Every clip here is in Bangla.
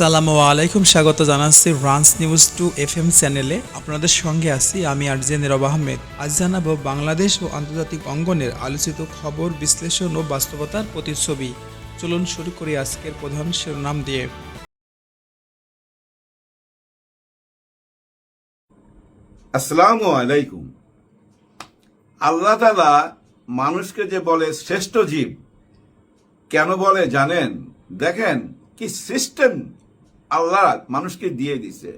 আসসালামু আলাইকুম, স্বাগত জানাচ্ছি রান্স নিউজ টু এফ এম চ্যানেলে। আপনাদের সঙ্গে আছি আমি আরজে নীরব আহমেদ। আজ জানাব বাংলাদেশ ও আন্তর্জাতিক অঙ্গনের আলোচিত খবর, বিশ্লেষণ ও বাস্তবতার প্রতিচ্ছবি। চলুন শুরু করি আজকের প্রধান শিরোনাম দিয়ে। আসসালামু আলাইকুম। আল্লাহ তালা মানুষকে যে বলে শ্রেষ্ঠ জীব, কেন বলে জানেন? দেখেন কি সিস্টেম আল্লাহ মানুষকে দিয়ে দিছে।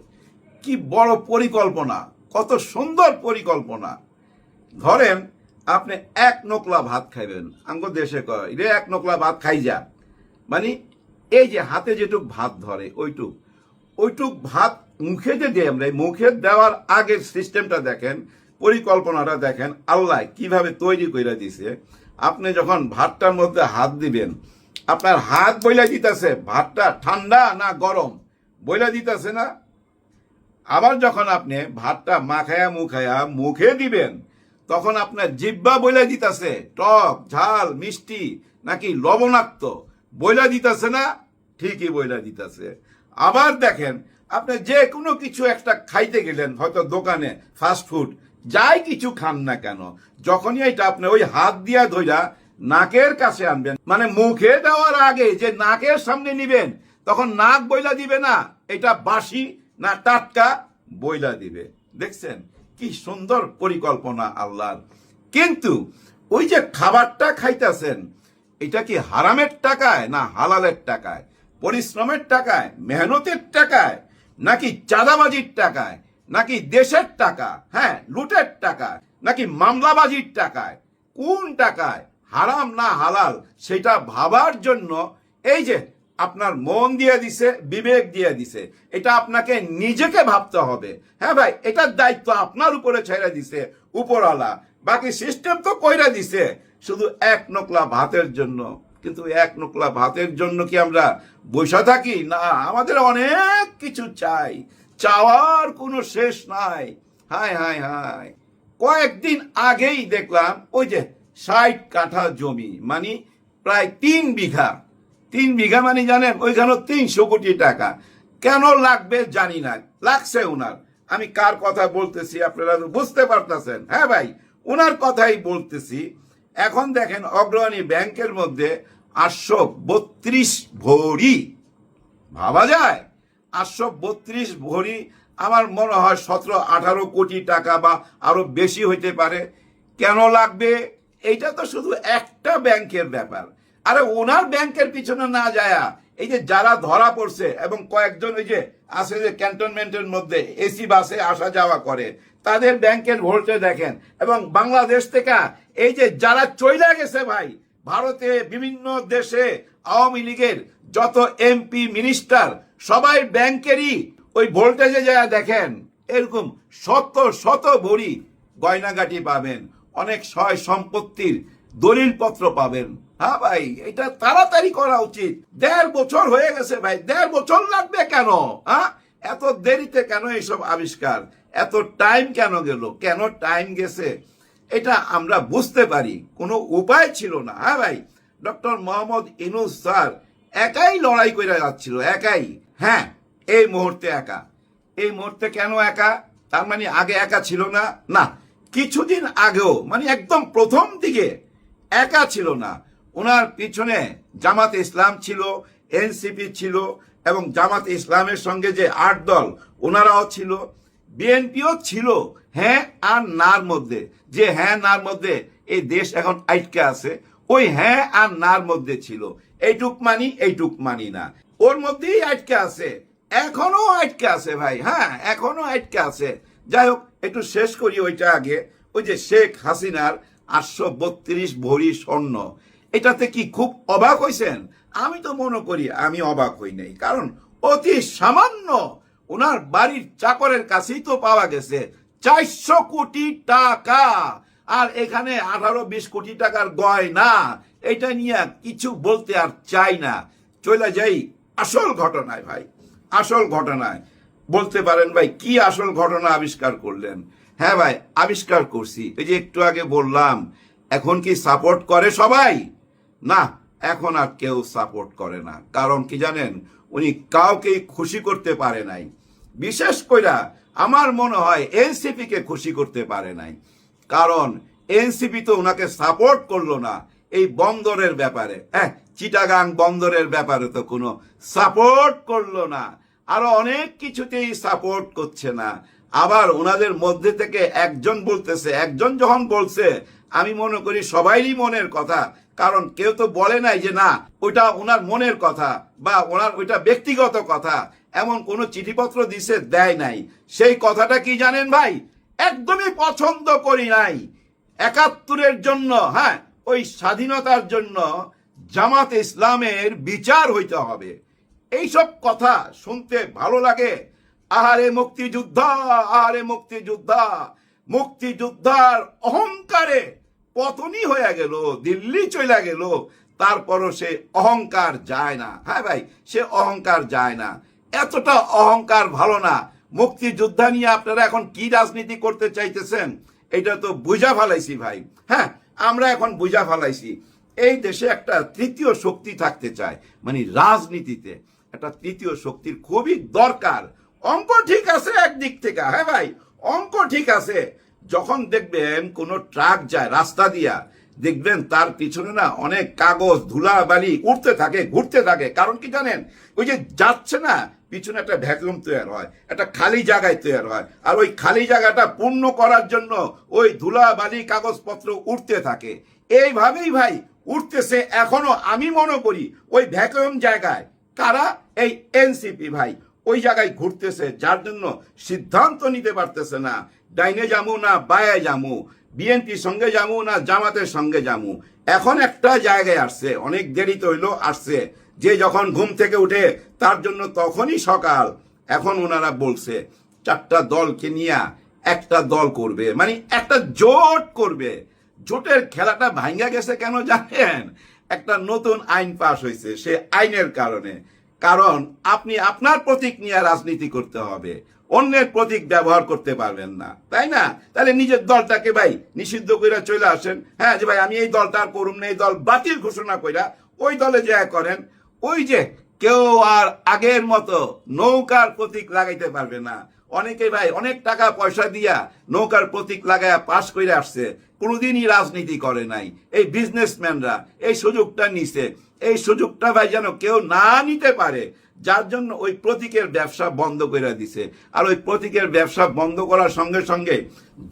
কি বড় পরিকল্পনা, কত সুন্দর পরিকল্পনা। ধরেন, আপনি এক নোকলা ভাত খাইবেন আঙ্গ দেশে কয়, রে, এক নোকলা ভাত খাই যা। মানে এই যে হাতে যেটুক ভাত ধরে, ওইটুক। ওইটুক ভাত মুখে যে দিই আমরা মুখে দেওয়ার আগের সিস্টেমটা দেখেন, পরিকল্পনাটা দেখেন, আল্লাহ কীভাবে তৈরি করে দিছে। আপনি যখন ভাতটার মধ্যে হাত দিবেন, আপনার হাত বইলা দিতেছে, ভাতটা ঠান্ডা না গরম? বইলা দিতেছে না? আবার যখন আপনি ভাতটা মাখায়া মুখায়া মুখে দিবেন, তখন আপনার জিব্বা বইলা দিতেছে, টক, ঝাল, মিষ্টি, নাকি লবণাক্ত, বইলা দিতেছে না? ঠিকই বইলা দিতেছে। আবার দেখেন, আপনি যে কোনো কিছু একটা খাইতে গেলেন, হয়তো দোকানে ফাস্ট ফুড যাই কিছু খান না কেন, যখনই এটা আপনি ওই হাত দিয়া ধইরা নাকের কাছে আনবেন মানে মুখে দেওয়ার আগে যে নাকের সামনে নিবেন তখন নাক বইলা দিবে না, এটা বাসি না টাটকা বইলা দিবে। দেখছেন? কি সুন্দর পরিকল্পনা আল্লাহর। কিন্তু ওই যে খাবারটা খাইতেছেন, এটা কি হারামের টাকায় না হালালের টাকায়? পরিশ্রমের টাকায়, মেহনতের টাকায়, নাকি চাঁদাবাজির টাকায়, নাকি দেশের টাকা হ্যাঁ লুটের টাকা নাকি মামলাবাজির টাকায়? কোন টাকায় হারাম না হালাল, সেটা ভাবার জন্য এই যে আপনার মন দিয়ে দিছে, বিবেক দিয়ে দিছে। এটা আপনাকে নিজেকে ভাবতে হবে। হ্যাঁ ভাই, এটার দায়িত্ব আপনার উপরে ছেড়ে দিছে, উপরওয়ালা। বাকি সিস্টেম তো কইরা দিছে। শুধু এক নোকলা ভাতের জন্য। কিন্তু এক নোকলা ভাতের জন্য কি আমরা বসে থাকি? না, আমাদের অনেক কিছু চাই। চাওয়ার কোনো শেষ নাই। হায় হায় হায় কয়েকদিন আগেই দেখলাম, ওই যে ষাট কাঠা জমি মানে প্রায় তিন বিঘা তিন বিঘা মানে জানেন ওইখানে তিনশো কোটি টাকা। কেন লাগবে জানি না, লাগছে উনার। আমি কার কথা বলতেছি আপনারা বুঝতে পারতেছেন। হ্যাঁ ভাই, উনার কথাই বলতেছি। এখন দেখেন অগ্রণী ব্যাংকের মধ্যে আটশো বত্রিশ ভরি, ভাবা যায়? আটশো বত্রিশ ভরি আমার মনে হয় সতেরো, আঠারো কোটি টাকা বা আরও বেশি হইতে পারে। কেন লাগবে? এইটা তো শুধু একটা ব্যাংকের ব্যাপার। আরে ওনার ব্যাংকের পিছনে না যায়া এই যে যারা ধরা পড়ছে এবং কয়েকজন ওই যে আছে যে ক্যান্টনমেন্টের মধ্যে এসি বাসে আসা যাওয়া করে, তাদের ব্যাংকের ভোল্টে দেখেন। এবং বাংলাদেশ থেকে এই যে যারা চইলা গেছে ভাই, ভারতে বিভিন্ন দেশে আওয়ামী লীগের যত এমপি, মিনিস্টার, সবাই ব্যাংকেরই ওই ভোল্টেজে যা দেখেন। এরকম শত শত ভরি গয়নাগাটি পাবেন, অনেক সয় সম্পত্তির দলিলপত্র পাবেন। হ্যাঁ ভাই, এটা তাড়াতাড়ি করা উচিত। দেড় বছর হয়ে গেছে ভাই, দেড় বছর লাগবে কেন? হ্যাঁ? এত দেরিতে কেন এইসব আবিষ্কার? এত টাইম কেন গেল? কেন টাইম গেছে? এটা আমরা বুঝতে পারি। কোনো উপায় ছিল না। হ্যাঁ ভাই ডক্টর মোহাম্মদ ইনুস স্যার একাই লড়াই করে যাচ্ছিল, একাই। হ্যাঁ এই মুহূর্তে একা। এই মুহূর্তে কেন একা? তার মানে আগে একা ছিল না? না, কিছুদিন আগেও মানে একদম প্রথম দিকে একা ছিল না। ওনার পিছনে জামাত ইসলাম ছিল, এনসিপি ছিল এবং জামাত ইসলামের সঙ্গে যে আট দল ওনারাও ছিল। বিএনপিও ছিল হ্যাঁ আর নার মধ্যে। যে হ্যাঁ নার মধ্যে এই দেশ এখন আটকে আছে, ওই হ্যাঁ আর নার মধ্যে ছিল। এইটুক মানি এইটুক মানি না। ওর মধ্যেই আটকে আছে। এখনও আটকে আছে ভাই হ্যাঁ এখনও আটকে আছে। যাই হোক, একটু শেষ করি ওইটা আগে। ওই যে শেখ হাসিনার আটশো বত্রিশ ভরি স্বর্ণ। এটাতে কি খুব অবাক হয়েছেন আমি তো মনে করি আমি অবাক হই নাই, কারণ অতি সামান্য ওনার বাড়ির চাকরের কাছেই তো পাওয়া গেছে চারশো কোটি টাকা। আর এখানে আঠারো বিশ কোটি টাকার গয়না, এটা নিয়ে কিছু বলতে আর চাই না। চলে যাই আসল ঘটনায় ভাই, আসল ঘটনায়। বলতে পারেন ভাই, কি আসল ঘটনা আবিষ্কার করলেন? হ্যাঁ ভাই, আবিষ্কার করছি। এই যে একটু আগে বললাম, এখন কি সাপোর্ট করে সবাই? না, এখন আর কেউ সাপোর্ট করে না। কারণ কি জানেন, উনি কাউকেই খুশি করতে পারে নাই। বিশেষ কইরা আমার মনে হয় এনসিপি কে খুশি করতে পারে নাই। কারণ এনসিপি তো ওনাকে সাপোর্ট করল না এই বন্দরের ব্যাপারে। হ্যাঁ চিটাগাং বন্দরের ব্যাপারে তো কোনো সাপোর্ট করল না। আরও অনেক কিছুতেই সাপোর্ট করছে না। আবার ওনাদের মধ্যে থেকে একজন বলতেছে, একজন যখন বলছে আমি মনে করি সবাইরই মনের কথা, কারণ কেউ তো বলে নাই যে না, ওইটা ওনার মনের কথা বা ওনার ওইটা ব্যক্তিগত কথা, এমন কোনো চিঠিপত্র দিছে দেয় নাই। সেই কথাটা কি জানেন ভাই? একদমই পছন্দ করি নাই। একাত্তরের জন্য হ্যাঁ ওই স্বাধীনতার জন্য জামাত ইসলামের বিচার হইতে হবে। এইসব কথা শুনতে ভালো লাগে। আহারে মুক্তিযোদ্ধা আহারে মুক্তিযোদ্ধা, মুক্তিযোদ্ধার অহংকারে পতনই হয়ে গেল, দিল্লি চলে গেল, তারপরও সে অহংকার যায় না। হ্যাঁ ভাই, সে অহংকার যায় না। এতটা অহংকার ভালো না। মুক্তিযোদ্ধা নিয়ে আপনারা এখন কি রাজনীতি করতে চাইতেছেন, এটা তো বুঝা ফেলাইছি ভাই। হ্যাঁ আমরা এখন বুঝা ফেলাইছি। এই দেশে একটা তৃতীয় শক্তি থাকতে চায় মানে রাজনীতিতে। একটা তৃতীয় শক্তির খুবই দরকার। অঙ্ক ঠিক আছে একদিক থেকে হ্যাঁ ভাই, অঙ্ক ঠিক আছে। যখন দেখবেন কোনো ট্রাক যায়, রাস্তা দিয়া, দেখবেন তার পিছনে না অনেক কাগজ ধুলা বালি উঠতে থাকে, ঘুরতে থাকে। কারণ কি জানেন? ওই যে যাচ্ছে না, পিছনে একটা ভ্যাকুয়াম তৈরি হয়, একটা খালি জায়গায় তৈরি হয়। আর ওই খালি জায়গাটা পূর্ণ করার জন্য ওই ধুলা বালি কাগজপত্র উঠতে থাকে। এইভাবেই ভাই উঠতেছে এখনও আমি মনে করি ওই ভ্যাকুয়াম জায়গায় কারা? এই এনসিপি ভাই। ওই জায়গায় ঘুরতেছে, যার জন্য সিদ্ধান্ত নিতে পারতেছে না। ডাইনে যামু না বায়ে যামু? বিএনপির সঙ্গে যামু না জামাতের সঙ্গে যামু? এখন একটা জায়গায় আসছে, অনেক দেরি তো হইল আসছে। যে যখন ঘুম থেকে উঠে, তার জন্য তখনই সকাল। এখন ওনারা বলছে, চারটা দলকে নিয়ে একটা দল করবে। মানে একটা জোট করবে। জোটের খেলাটা ভাঙ্গা গেছে কেন জানেন? একটা নতুন আইন পাশ হয়েছে সে আইনের কারণে। কারণ আপনি আপনার প্রতীক নিয়ে রাজনীতি করতে হবে। অন্যের প্রতীক ব্যবহার করতে পারবেন না। তাই না? তাহলে নিজের দলটাকে ভাই নিষিদ্ধ কইরা চলে আসেন। হ্যাঁ যে ভাই আমি এই দলটা আর করুম না, এই দল বাতিল ঘোষণা কইরা ওই দলে যা করেন, ওই যে কেউ আর আগের মতো নৌকার প্রতীক লাগাইতে পারবে না। অনেকে ভাই অনেক টাকা পয়সা দিয়া নৌকার প্রতীক লাগায়া পাশ করে আসছে। কোনোদিনই রাজনীতি করে নাই। এই বিজনেসম্যানরা এই সুযোগটা নিছে। এই সুযোগটা ভাই যেন কেউ না নিতে পারে, যার জন্য ওই প্রতীকের ব্যবসা বন্ধ করে দিছে। আর ওই প্রতীকের ব্যবসা বন্ধ করার সঙ্গে সঙ্গে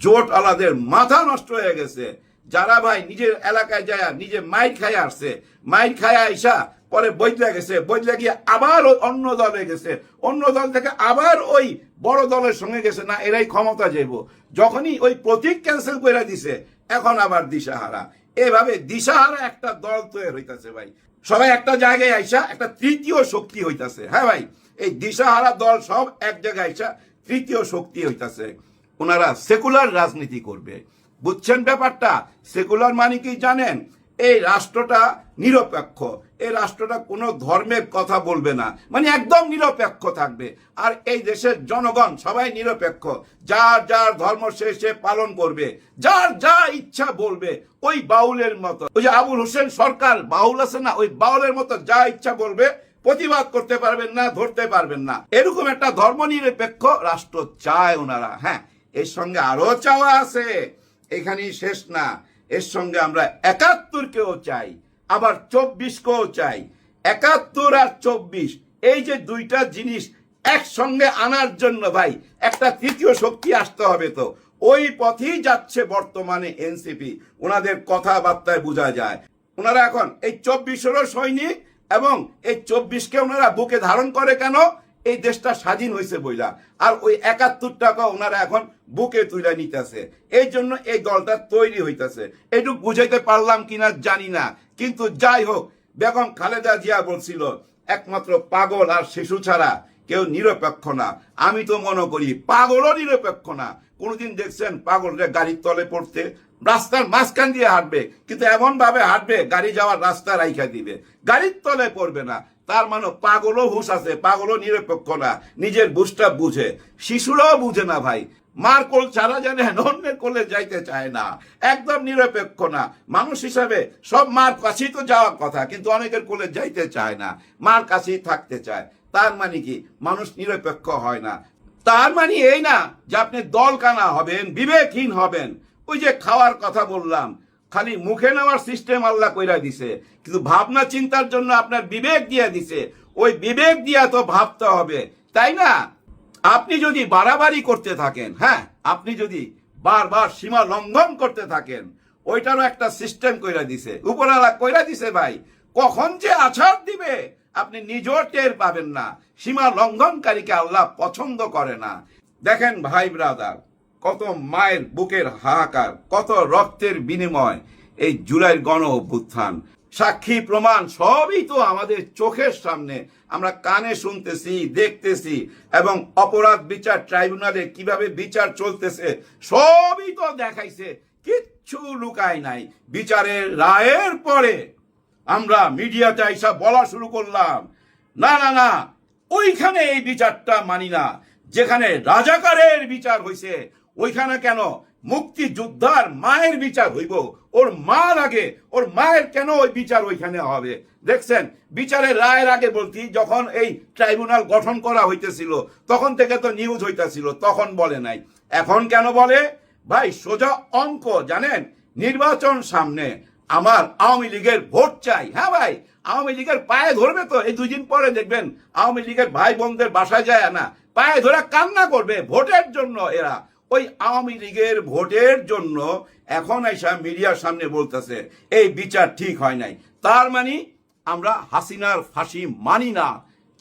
জোট আলাদের মাথা নষ্ট হয়ে গেছে। যারা ভাই নিজের এলাকায় যায় নিজে মাইর খায় আসছে, মাইর খায় আইসা পরে বদলে গেছে বদলে গিয়ে আবার ওই অন্য দলে গেছে। অন্য দল থেকে আবার ওই বড় দলের সঙ্গে গেছে, না এরাই ক্ষমতা যাইব। যখনই ওই প্রতীক ক্যান্সেল করে দিছে, এখন আবার দিশাহারা। এভাবে দিশাহারা একটা দল তৈরি হইতাছে ভাই। সবাই একটা জায়গায় আইসা একটা তৃতীয় শক্তি হইতাছে। হ্যাঁ ভাই? এই দিশাহারা দল সব এক জায়গায় আইসা তৃতীয় শক্তি হইতাছে। ওনারা সেকুলার রাজনীতি করবে। বুঝছেন ব্যাপারটা? সেকুলার মানে কি জানেন? এই রাষ্ট্রটা নিরপেক্ষ। এই রাষ্ট্রটা কোনো ধর্মের কথা বলবে না। মানে একদম নিরপেক্ষ থাকবে। আর এই দেশের জনগণ সবাই নিরপেক্ষ। যার যার ধর্ম সে সে পালন করবে। যার যা ইচ্ছা বলবে ওই বাউলের মতো। ওই যে আবুল হোসেন সরকার বাউল আছে না, ওই বাউলের মতো যা ইচ্ছা বলবে, প্রতিবাদ করতে পারবেন না, ধরতে পারবেন না। এরকম একটা ধর্ম নিরপেক্ষ রাষ্ট্র চায় ওনারা। হ্যাঁ এর সঙ্গে আরও চাওয়া আছে। এখানেই শেষ না। এর সঙ্গে আমরা একাত্তরকেও চাই, আবার চব্বিশকেও চাই। একাত্তর আর চব্বিশ, এই যে দুইটা জিনিস একসঙ্গে আনার জন্য ভাই, একটা তৃতীয় শক্তি আসতে হবে তো। ওই পথেই যাচ্ছে বর্তমানে এনসিপি, ওনাদের কথাবার্তায় বোঝা যায়। ওনারা এখন এই চব্বিশেরও সৈনিক এবং এই চব্বিশকে ওনারা বুকে ধারণ করে কেন? এই দেশটা স্বাধীন হয়েছে বইলা। আর ওই একাত্তর টাকা ওনারা এখন বুকে তুলে নিতেছে। এই জন্য এই দলটা তৈরি হইতেছে। এইটুক বুঝাইতে পারলাম কিনা জানি না। কিন্তু যাই হোক, বেগম খালেদা জিয়া বলছিল, একমাত্র পাগল আর শিশু ছাড়া কেউ নিরপেক্ষ না। আমি তো মনে করি পাগলও নিরপেক্ষ না। কোনোদিন দেখছেন পাগল পাগলরে গাড়ির তলে পড়তে, রাস্তার মাঝখান দিয়ে হাঁটবে, কিন্তু এমন ভাবে হাঁটবে গাড়ি যাওয়ার রাস্তা রাইখা দিবে। গাড়ির তলে পড়বে না। তার মানে পাগলও হুশ আছে, পাগলও নিরপেক্ষ না। নিজের বুঝটা বুঝে। শিশুরাও বুঝে না ভাই। মার কোল ছাড়া জানেন অন্যের কোলে যাইতে চায় না। একদম নিরপেক্ষ না। মানুষ হিসাবে সব মার কাছেই তো যাওয়ার কথা, কিন্তু অনেকের কোলে যাইতে চায় না। মার কাছেই থাকতে চায়। তার মানে কি? মানুষ নিরপেক্ষ হয় না। তার মানে এই না যে আপনি দল কানা হবেন, বিবেকহীন হবেন। ওই যে খাওয়ার কথা বললাম, খালি মুখে নেওয়ার সিস্টেম আল্লাহ কইরা দিছে। কিন্তু ভাবনা চিন্তার জন্য আপনার বিবেক দিয়ে দিছে। ওই বিবেক দিয়া তো ভাবতে হবে। তাই না? আপনি যদি বাড়াবাড়ি করতে থাকেন হ্যাঁ আপনি যদি বারবার সীমা লঙ্ঘন করতে থাকেন, ওইটারও একটা সিস্টেম কইরা দিছে। উপরওয়ালা কইরা দিছে ভাই, কখন যে আছাড় দিবে, আপনি নিজেও টের পাবেন না। সীমা লঙ্ঘনকারীকে আল্লাহ পছন্দ করে না। দেখেন ভাই ব্রাদার, কত মায়ের বুকের হাহাকার, কত রক্তের বিনিময় এই জুলাইয়ের গণ অভ্যুত্থান সাক্ষী প্রমাণ সবই তো আমাদের চোখের সামনে আমরা কানে শুনতেছি, দেখতেছি এবং অপরাধ বিচার ট্রাইব্যুনালে কীভাবে বিচার চলতেছে সবই তো দেখাইছে, কিচ্ছু লুকায় নাই। বিচারের রায়ের পরে আমরা মিডিয়াতে এসব বলা শুরু করলাম, না না না, ওইখানে এই বিচারটা মানি না, যেখানে রাজাকারের বিচার হইছে, ওইখানে কেন মুক্তিযোদ্ধার মায়ের বিচার হইব। ওর মা লাগে। ওর মায়ের কেন ওই বিচার ওইখানে হবে? দেখছেন? বিচারের রায়ের আগে বলতি যখন এই ট্রাইব্যুনাল গঠন করা হইতেছিল, তখন থেকে তো নিউজ হইতেছিল, তখন বলে নাই। এখন কেন বলে? ভাই, সোজা অঙ্ক, জানেন? নির্বাচন সামনে আমার আওয়ামী লীগের ভোট চাই। হ্যাঁ ভাই, আওয়ামী লীগের পায়ে ধরবে তো? এই দুদিন পরে দেখবেন, আওয়ামী লীগের ভাই বোনদের বাসায় যায় না। পায়ে ধরে কান্না করবে ভোটের জন্য এরা। ওই আওয়ামী লীগের ভোটের জন্য এখন এসা মিডিয়ার সামনে বলতেছে, এই বিচার ঠিক হয় নাই। তার মানে আমরা হাসিনার ফাঁসি মানি না।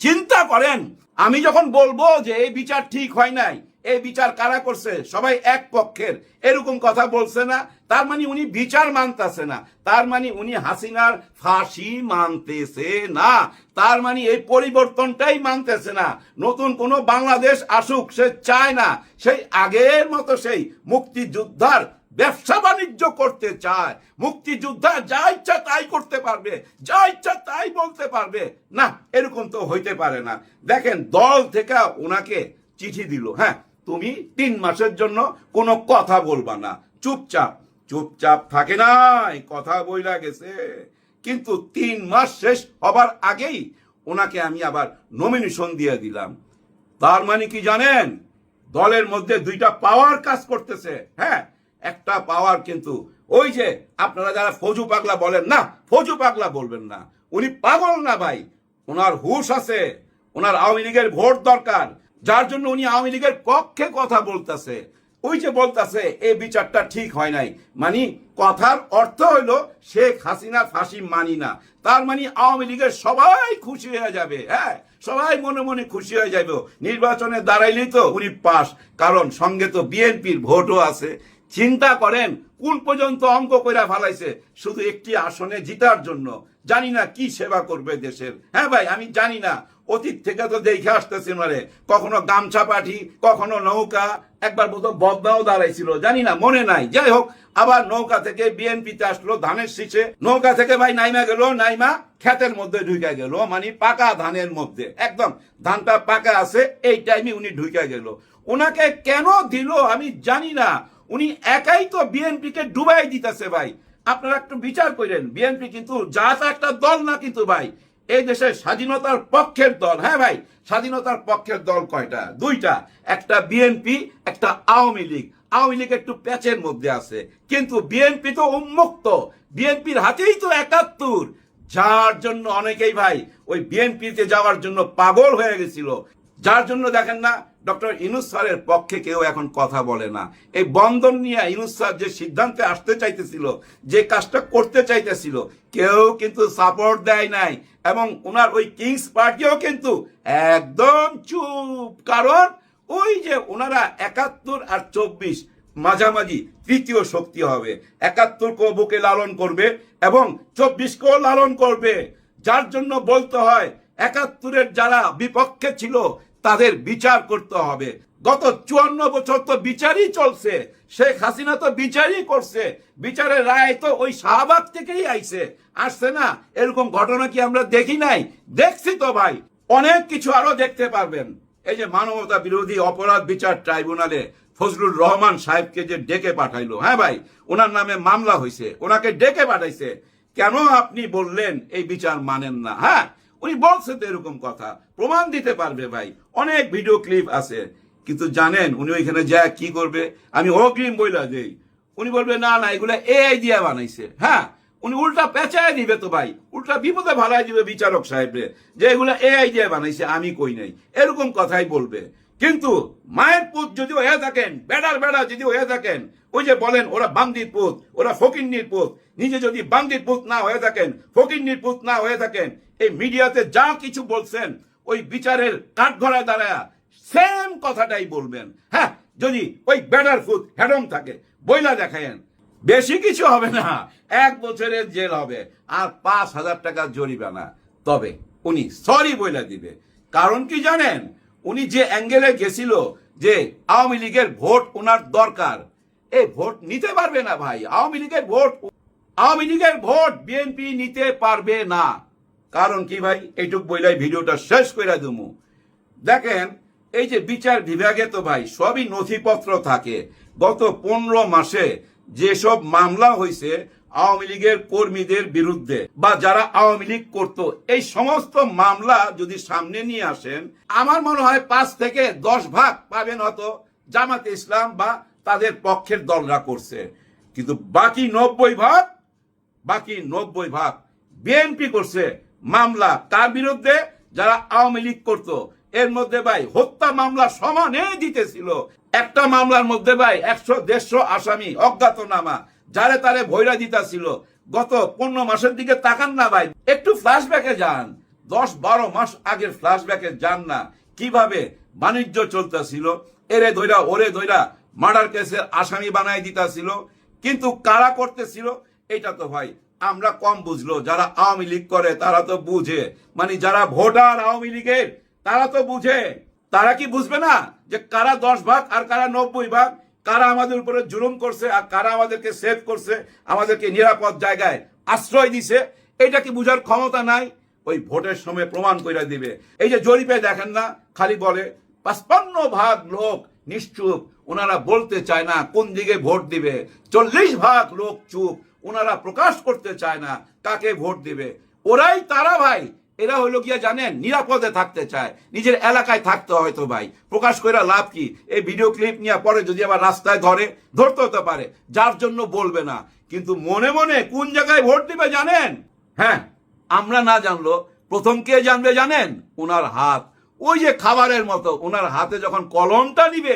চিন্তা করেন, আমি যখন বলব যে এই বিচার ঠিক হয় নাই এই বিচার কারা করছে? সবাই এক পক্ষের। এরকম কথা বলছে না। তার মানে উনি বিচার মানতেছে না। তার মানে উনি হাসিনার ফাঁসি মানতেছে না। তার মানে এই পরিবর্তনটাই মানতেছে না। নতুন কোনো বাংলাদেশ আসুক, সে চায় না। সেই আগের মতো সেই মুক্তিযোদ্ধার ব্যবসা বাণিজ্য করতে চায়। মুক্তিযোদ্ধা যা ইচ্ছা তাই করতে পারবে। যা ইচ্ছা তাই বলতে পারবে। না, এরকম তো হইতে পারে না। দেখেন, দল থেকে ওনাকে চিঠি দিল। হ্যাঁ তুমি তিন মাসের জন্য কোনো কথা বলবা না। চুপচাপ চুপচাপ থাকে নাই, কথা বইলা গেছে। কিন্তু তিন মাস শেষ হবার আগেই ওনাকে আমি আবার নমিনেশন দিয়ে দিলাম। তার মানে কি জানেন? দলের মধ্যে দুইটা পাওয়ার কাজ করতেছে। হ্যাঁ একটা পাওয়ার কিন্তু ওই যে আপনারা যারা ফজু পাগলা বলেন না, ফজু পাগলা বলবেন না। উনি পাগল না ভাই। ওনার হুশ আছে, ওনার আওয়ামী লীগের ভোট দরকার। যার জন্য উনি আওয়ামী লীগের পক্ষে কথা বলতেছে। ওই যে বলতেছে এই বিচারটা ঠিক হয় নাই। মানে কথার অর্থ হইল, শেখ হাসিনার ফাঁসি মানি না। তার মানে আওয়ামী লীগের সবাই খুশি হয়ে যাবে হ্যাঁ? সবাই মনে মনে খুশি হয়ে যাবে নির্বাচনে দাঁড়াইলেই তো উনি পাস, কারণ সঙ্গে তো বিএনপির ভোটও আছে। চিন্তা করেন, কোন পর্যন্ত অঙ্ক কইরা ফালাইছে? শুধু একটি আসনে জিতার জন্য। জানি না কি সেবা করবে দেশের। হ্যাঁ ভাই, আমি জানি না। অতীত থেকে তো দেখে আসতেছি মানে। কখনো গামছা পাঠি, কখনো নৌকা। একবার বোধ বদনাও দাঁড়াইছিল, জানি না, মনে নাই। যাই হোক, আবার নৌকা থেকে বিএনপিতে আসলো ধানের শীষে। নৌকা থেকে ভাই নাইমা গেল, নাইমা ক্ষেতের মধ্যে ঢুকে গেল মানে পাকা ধানের মধ্যে। একদম, ধানটা পাকা আছে, এই টাইমে উনি ঢুকে গেল। ওনাকে কেন দিল আমি জানি না। উনি একাই তো বিএনপিকে ডুবাই দিতেছে ভাই। আপনারা একটু বিচার করেন, বিএনপি কিন্তু যা একটা দল না কিন্তু ভাই। এই দেশের স্বাধীনতার পক্ষের দল হ্যাঁ ভাই? স্বাধীনতার পক্ষের দল কয়টা? দুইটা। একটা বিএনপি একটা আওয়ামী লীগ। আওয়ামী লীগ একটু প্যাচের মধ্যে আছে। কিন্তু বিএনপি তো উন্মুক্ত। বিএনপির হাতেই তো একাত্তর। যার জন্য অনেকেই ভাই, ওই বিএনপিতে যাওয়ার জন্য পাগল হয়ে গেছিল। যার জন্য দেখেন না, ডক্টর ইনুস স্যারের পক্ষে কেউ এখন কথা বলে না। এই বন্ধন নিয়ে ইনুস স্যার যে সিদ্ধান্তে আসতে চাইতেছিল, যে কাজটা করতে চাইতেছিল, কেউ কিন্তু সাপোর্ট দেয় নাই এবং ওনার ওই কিংস পার্টিও কিন্তু একদম চুপ। কারণ ওই যে ওনারা একাত্তর আর চব্বিশ মাঝামাঝি তৃতীয় শক্তি হবে। একাত্তর কো বুকে লালন করবে এবং চব্বিশকেও লালন করবে। যার জন্য বলতে হয়, একাত্তরের যারা বিপক্ষে ছিল তাদের বিচার করতে হবে। গত চুয়ান্ন বছর তো বিচারই চলছে। শেখ হাসিনা তো বিচারই করছে। বিচারের রায় তো ওই শাহবাগ থেকেই আইছে। আসছে না? এরকম ঘটনা কি আমরা দেখি নাই? দেখছি তো ভাই। অনেক কিছু আরও দেখতে পারবেন। এই যে মানবতা বিরোধী অপরাধ বিচার ট্রাইব্যুনালে ফজলুর রহমান সাহেবকে যে ডেকে পাঠাইলো হ্যাঁ ভাই? ওনার নামে মামলা হয়েছে ওনাকে ডেকে পাঠাইছে। কেন আপনি বললেন এই বিচার মানেন না হ্যাঁ? উনি বলছে তো এরকম কথা। প্রমাণ দিতে পারবে ভাই। অনেক ভিডিও ক্লিপ আছে। কিন্তু জানেন, উনি ওইখানে যা কি করবে? আমি অগ্রিম বইলা দেই। উনি বলবে, না না, এগুলো এআই দিয়ে বানাইছে। হ্যাঁ উনি উল্টা পেঁচায় দিবে তো ভাই। উল্টা বিপদে ভালাই দিবে বিচারক সাহেবরে যে এগুলো এআই দিয়ে বানাইছে, আমি কই নাই। এরকম কথাই বলবে। কিন্তু মায়ের পুত যদি হয়ে থাকেন, বেড়ার বেড়া যদি হয়ে থাকেন, ওই যে বলেন ওরা বান্দির পুত, ওরা ফকিন্নির পুত, নিজে যদি বান্দির পুত না হয়ে থাকেন, ফকিন্নির পুত না হয়ে থাকেন, এই মিডিয়াতে যা কিছু বলছেন, ওই বিচারের কাঠঘরায় দাঁড়ায় সেম কথাটাই বলবেন। হ্যাঁ যদি ওই বেড়ার ফুট হেডম থাকে, বইলা দেখায়েন বেশি কিছু হবে না, এক বছরের জেল হবে, আর পাঁচ হাজার টাকা জরিমানা। তবে উনি সরি বইলা দিবে। কারণ কি জানেন? উনি যে অ্যাঙ্গেলে গেছিল যে আওয়ামী লীগের ভোট ওনার দরকার, এই ভোট নিতে পারবে না ভাই। আওয়ামী লীগের ভোট, আওয়ামী লীগের ভোট বিএনপি নিতে পারবে না। কারণ কি ভাই? এইটুক বইলাই ভিডিওটা শেষ করে দুমু। দেখেন, এই যে বিচার বিভাগে তো ভাই সবই নথিপত্র থাকে। গত পনেরো মাসে যেসব মামলা হয়েছে আওয়ামী লীগের কর্মীদের বিরুদ্ধে বা যারা আওয়ামী লীগ করতো, এই সমস্ত মামলা যদি সামনে নিয়ে আসেন, আমার মনে হয় পাঁচ থেকে দশ ভাগ পাবেন হয়তো জামাতে ইসলাম বা তাদের পক্ষের দলরা করছে। কিন্তু বাকি নব্বই ভাগ, বাকি নব্বই ভাগ বিএনপি করছে মামলা। তার বিরুদ্ধে যারা আওয়ামী লীগ করতো, এর মধ্যে ভাই হত্যা মামলা সমানে দিতেছিল। একটা মামলার মধ্যে ভাই একশো দেড়শো আসামি অজ্ঞাতনামা। যারে তারে ভৈরা দিতাছিল। গত পনেরো মাসের দিকে তাকান না ভাই, একটু ফ্ল্যাশব্যাকে যান। দশ বারো মাস আগের ফ্ল্যাশব্যাকে যান না। কীভাবে বাণিজ্য চলতেছিল, এরে ধৈরা ওরে ধৈরা মার্ডার কেসের আসামি বানাই দিতাছিল, কিন্তু কারা করতেছিল এটা তো ভাই আমরা কম বুঝলো। যারা আওয়ামী লীগ করে, তারা তো বুঝে। মানে যারা ভোটার আওয়ামী লীগের, তারা তো বুঝে। তারা কি বুঝবে না যে কারা দশ ভাগ আর কারা নব্বই ভাগ? কারা আমাদের উপরে জুলুম করছে আর কারা আমাদেরকে সেভ করছে, আমাদেরকে নিরাপদ জায়গায় আশ্রয় দিছে, এটা কি বুঝার ক্ষমতা নাই? ওই ভোটের সময় প্রমাণ করে দিবে। এই যে জরিপে দেখেন না, খালি বলে, পাঁচপান্ন ভাগ লোক নিশ্চুপ, ওনারা বলতে চায় না কোন দিকে ভোট দিবে। চল্লিশ ভাগ লোক চুপ, ওনারা প্রকাশ করতে চায় না কাকে ভোট দিবে। ওরাই তারা ভাই এরা হলো গিয়া জানেন নিরাপদে থাকতে চায়। নিজের এলাকায় থাকতে হয়তো ভাই। প্রকাশ করে লাভ কি? এই ভিডিও ক্লিপ নিয়ে পরে যদি আবার রাস্তায় ধরে, ধরতে হতে পারে। যার জন্য বলবে না। কিন্তু মনে মনে কোন জায়গায় ভোট দিবে জানেন? হ্যাঁ আমরা না জানলো, প্রথম কে জানবে জানেন? ওনার হাত। ওই যে খাবারের মতো ওনার হাতে যখন কলমটা নিবে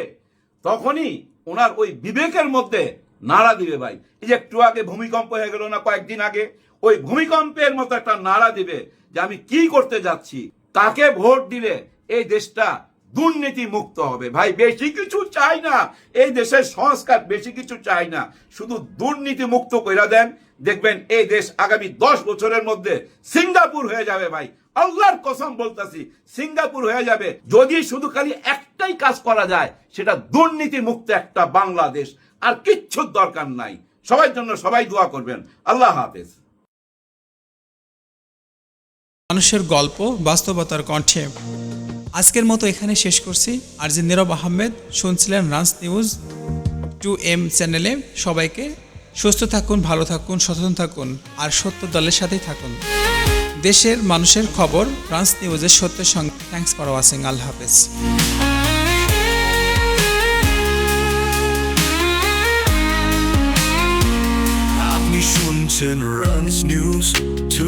তখনই ওনার ওই বিবেকের মধ্যে নাড়া দিবে ভাই। এই যে একটু আগে ভূমিকম্প হয়ে গেল না কয়েকদিন আগে ওই ভূমিকম্পের মতো একটা নাড়া দিবে যে আমি কি করতে যাচ্ছি তাকে ভোট দিলে এই দেশটা দুর্নীতি মুক্ত হবে। ভাই, বেশি কিছু চাই না। এই দেশের সংস্কার বেশি কিছু চাই না। শুধু দুর্নীতি মুক্ত কইরা দেন। দেখবেন এই দেশ আগামী দশ বছরের মধ্যে সিঙ্গাপুর হয়ে যাবে ভাই। আল্লাহর কসম বলতাছি, সিঙ্গাপুর হয়ে যাবে। যদি শুধু খালি একটাই কাজ করা যায়, সেটা দুর্নীতি মুক্ত একটা বাংলাদেশ। আর কিচ্ছুর দরকার নাই। সবার জন্য সবাই দোয়া করবেন। আল্লাহ হাফেজ। মানুষের গল্প, বাস্তবতার কণ্ঠে। আজকের মতো এখানে শেষ করছি। আর যে নীরব আহমেদ শুনছিলেন রান্স নিউজ টু এম চ্যানেলে, সবাইকে সুস্থ থাকুন, ভালো থাকুন, সচেতন থাকুন, আর সত্য দলের সাথেই থাকুন। দেশের মানুষের খবর ফ্রান্স নিউজের সত্যের সঙ্গে। থ্যাংকস ফর ওয়াচিং আল্লাহ হাফেজ। শুনছেন রানস নিউজ টু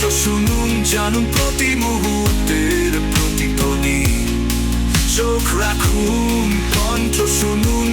কণ্ঠ শুনুন জানুন প্রতি মুহূর্তের প্রতিধ্বনি। চোখ রাখুন কণ্ঠ শুনুন